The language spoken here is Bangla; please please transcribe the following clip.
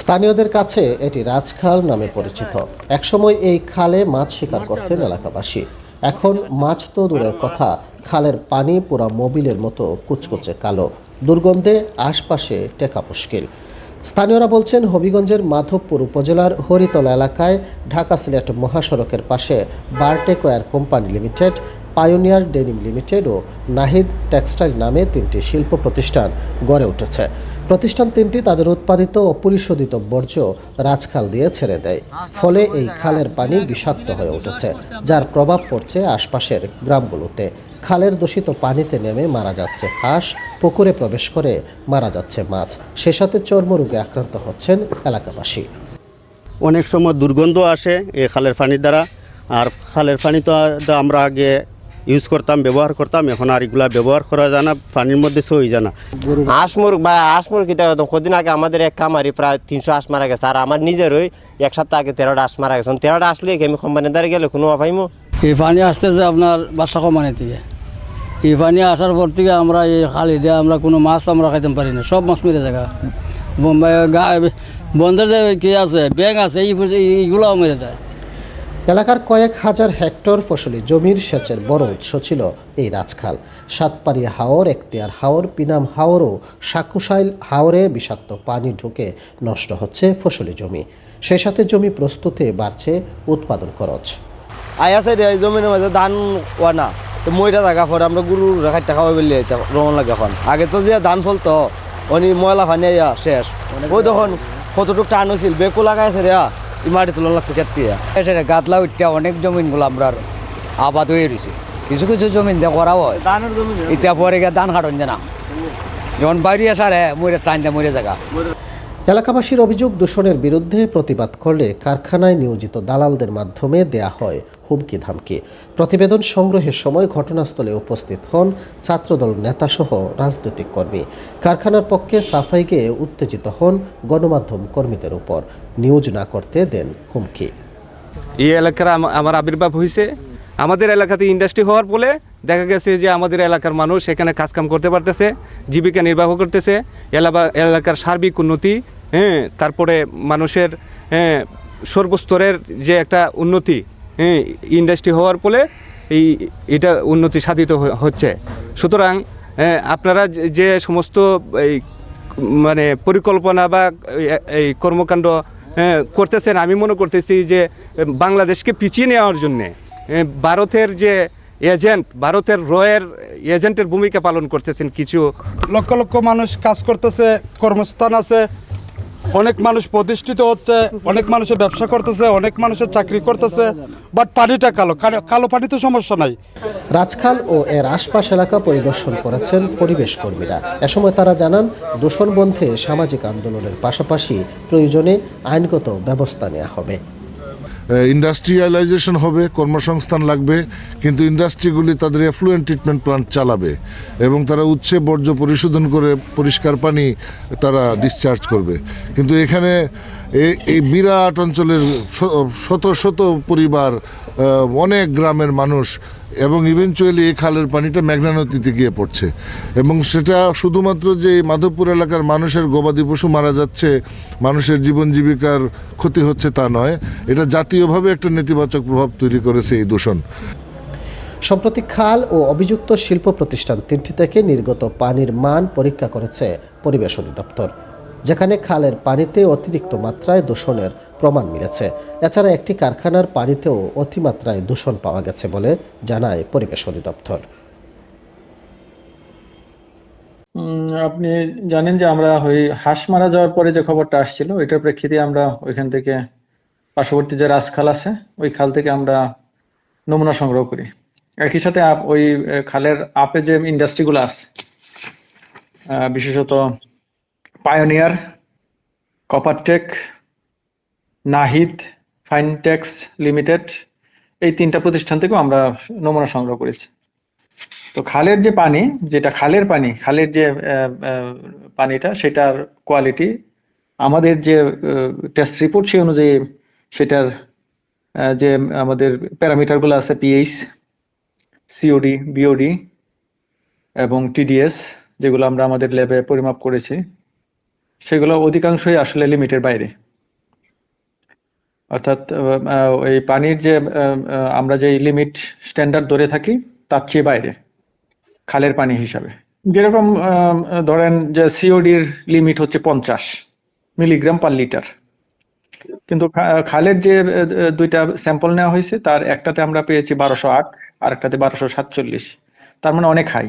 স্থানীয়দের কাছে এটি রাজখাল নামে পরিচিত। একসময় এই খালে মাছ শিকার করতেন এলাকাবাসী। এখন মাছ তো দূরের কথা, খালের পানি পুরা মোবিলের মতো কুচকুচে কালো। দুর্গন্ধে আশপাশে টেকা মুশকিল। স্থানীয়রা বলছেন, হবিগঞ্জের মাধবপুর উপজেলার হরিতলা এলাকায় ঢাকা সিলেট মহাসড়কের পাশে বারটেকোয়ার company limited, pioneer denim limited ও নাহিদ টেক্সটাইল নামে তিনটি শিল্প প্রতিষ্ঠান গড়ে উঠেছে। প্রতিষ্ঠান তিনটি তাদের উৎপাদিত ও পরিশোধিত বর্জ্য রাজখাল দিয়ে ছেড়ে দেয়। ফলে এই খালের পানি বিষাক্ত হয়ে উঠেছে, যার প্রভাব পড়ছে আশপাশের গ্রামগুলোতে। খালের দূষিত পানিতে নেমে মারা যাচ্ছে হাঁস, পুকুরে প্রবেশ করে মারা যাচ্ছে মাছ। সে সাথে চর্মরোগে আক্রান্ত হচ্ছেন এলাকাবাসী। অনেক সময় দুর্গন্ধ আসে এই খালের পানির দ্বারা, আর খালের পানি তো আমরা আগে ইউজ করতাম ব্যবহার করতাম এখন আর এগুলা ব্যবহার করা যায় না পানির মধ্যে সই যায় না। হাঁস মুরগ বা হাঁস মুরগ করতাম কদিন আগে আমাদের এক কামারি প্রায় তিনশো হাঁস মারা গেছে। আর আমার নিজেরই এক সপ্তাহ আগে তেরোটা হাঁস মারা গেছে। তেরোটা আসলে কি আমি কোম্পানির দ্বারা গেলে কোনো পাইমো? এই পানি আসতেছে আপনার বাসা কমানে থেকে। এই পানি আসার পর থেকে আমরা এই খালি দিয়ে আমরা কোনো মাছ আমরা খাইতে পারি না। সব মাছ মেরে জায়গা। বন্ধের যে কি আছে ব্যাং আছে এই এইগুলোও মেরে যায়। এলাকার কয়েক হাজার হেক্টর ফসলি জমির সেচের বড় উৎস ছিল এই রাজখাল। সাতপাড়িয়া হাওর এখতিয়ার হাওর পিনাম হাওর ও সাকুশাইল হাওরে বিষাক্ত পানি ঢুকে নষ্ট হচ্ছে ফসলি জমি। সেই সাথে জমি প্রস্তুতে বাড়ছে উৎপাদন খরচ। আয়া সাইডে এই জমির মাঝে ধান ওয়ানা তো মইটা থাকা পরে আমরা গরু রাখার টাকা বললে রমন লাগে এখন। আগে তো যে ধান ফলতো অনি ময়লা ফানি শেষ। ওই তখন কতটুকু টান হয়েছিল বেকু লাগাইছে রে মাটি তুলন লাগছে খেতে সেটা গাদলা উঠতে অনেক জমিন জমিনগুলো আমরা আবাদ হয়ে রয়েছে। কিছু কিছু জমিন দিয়ে করা হয়। ইতিয়া পরে গিয়ে ধান কাটন যে না যখন বাইরে আসারে মরে টাইন দিয়ে মরে জায়গা। এলাকাবাসীর অভিযোগ, দূষণের বিরুদ্ধে প্রতিবাদ করলে কারখানায় নিয়োজিত দালালদের মাধ্যমে দেয়া হয় হুমকি ধামকি প্রতিবেদন সংগ্রহের সময় ঘটনাস্থলে উপস্থিত হন ছাত্রদল নেতাসহ রাজনৈতিক কর্মী। কারখানার পক্ষে সাফাই গিয়ে উত্তেজিত হন গণমাধ্যম কর্মীদের উপর। নিউজ না করতে দেন হুমকি। এই এলাকার আমার আবির্ভাব হয়েছে আমাদের এলাকাতে ইন্ডাস্ট্রি হওয়ার ফলে দেখা গেছে যে আমাদের এলাকার মানুষ এখানে কাজকাম করতে পারতেছে জীবিকা নির্বাহ করতেছে এলাকা এলাকার সার্বিক উন্নতি হ্যাঁ তারপরে মানুষের হ্যাঁ সর্বস্তরের যে একটা উন্নতি হ্যাঁ ইন্ডাস্ট্রি হওয়ার ফলে এই এটা উন্নতি সাধিত হচ্ছে। সুতরাং আপনারা যে- সমস্ত এই মানে পরিকল্পনা বা এই- কর্মকাণ্ড হ্যাঁ, করতেছেন আমি মনে করতেছি যে বাংলাদেশকে পিছিয়ে নেওয়ার জন্যে ভারতের যে এজেন্ট ভারতের রয়ের এজেন্টের ভূমিকা পালন করতেছেন কিছু লক্ষ লক্ষ মানুষ কাজ করতেছে কর্মস্থান আছে অনেক মানুষ প্রতিষ্ঠিত হচ্ছে অনেক মানুষের ব্যবসা করতেছে অনেক মানুষের চাকরি করতেছে বাট পানিটা কালো। কালো- কালো পানি তো সমস্যা নাই। রাজখাল ও এর আশপাশ এলাকা পরিদর্শন করেছেন পরিবেশ কর্মীরা। এ সময় তারা জানান দূষণ বন্ধে সামাজিক আন্দোলনের পাশাপাশি প্রয়োজনে আইনগত ব্যবস্থা নেওয়া হবে। ইন্ডাস্ট্রিয়ালাইজেশন হবে, কর্মসংস্থান লাগবে, কিন্তু ইন্ডাস্ট্রিগুলি তাদের অ্যাফ্লুয়েন্ট ট্রিটমেন্ট প্লান্ট চালাবে এবং তারা উচ্ছে বর্জ্য পরিশোধন করে পরিষ্কার পানি তারা ডিসচার্জ করবে। কিন্তু এখানে এই বিরাট অঞ্চলের শত শত পরিবার অনেক গ্রামের মানুষ এবং ইভেনচুয়ালি এই খালের পানিটা মেঘনা নদীতে গিয়ে পড়ছে। এবং সেটা শুধুমাত্র যে মাধবপুর এলাকার মানুষের গবাদি পশু মারা যাচ্ছে, মানুষের জীবন জীবিকার ক্ষতি হচ্ছে তা নয়, এটা জাতীয়ভাবে একটা নেতিবাচক প্রভাব তৈরি করেছে এই দূষণ। সম্প্রতি খাল ও অভিযুক্ত শিল্প প্রতিষ্ঠান তিনটি থেকে নির্গত পানির মান পরীক্ষা করেছে পরিবেশ অধিদপ্তর। যেখানে খালের পানিতে অতিরিক্ত মাত্রায় দূষণের প্রমাণ মিলেছে। এছাড়া একটি কারখানার পানিতেও অতিমাত্রায় দূষণ পাওয়া গেছে বলে জানায় পরিবেশ অধিদপ্তর। আপনি জানেন যে আমরা ওই হাঁস মারা যাওয়ার পরে যে খবরটা আসছিল ওইটার প্রেক্ষিতে আমরা ওইখান থেকে পার্শ্ববর্তী যে রাজখাল আছে, ওই খাল থেকে আমরা নমুনা সংগ্রহ করি। একই সাথে ওই খালের আপে যে ইন্ডাস্ট্রিগুলো আছে বিশেষত Pioneer Coppertech Nahid Finetex limited এই তিনটা প্রতিষ্ঠান থেকেও আমরা নমুনা সংগ্রহ করেছি। তো খালের যে পানি, যেটা খালের পানি, খালের যে পানিটা, সেটার কোয়ালিটি আমাদের যে টেস্ট রিপোর্ট সেই অনুযায়ী সেটার যে আমাদের প্যারামিটারগুলো আছে পিএইচ সিওডি বিওডি এবং টিডিএস যেগুলো আমরা আমাদের ল্যাবে পরিমাপ করেছি। সেগুলো অধিকাংশই আসলে লিমিটের বাইরে। অর্থাৎ ওই পানির যে আমরা যে লিমিট স্ট্যান্ডার্ড ধরে থাকি, তার চেয়ে বাইরে, খালের পানি হিসাবে। যেরকম ধরেন যে সিওডির লিমিট হচ্ছে পঞ্চাশ মিলিগ্রাম পার লিটার কিন্তু খালের যে দুইটা স্যাম্পল নেওয়া হয়েছে, তার একটাতে আমরা পেয়েছি বারোশো আট আর একটাতে বারোশো সাতচল্লিশ। তার মানে অনেক হাই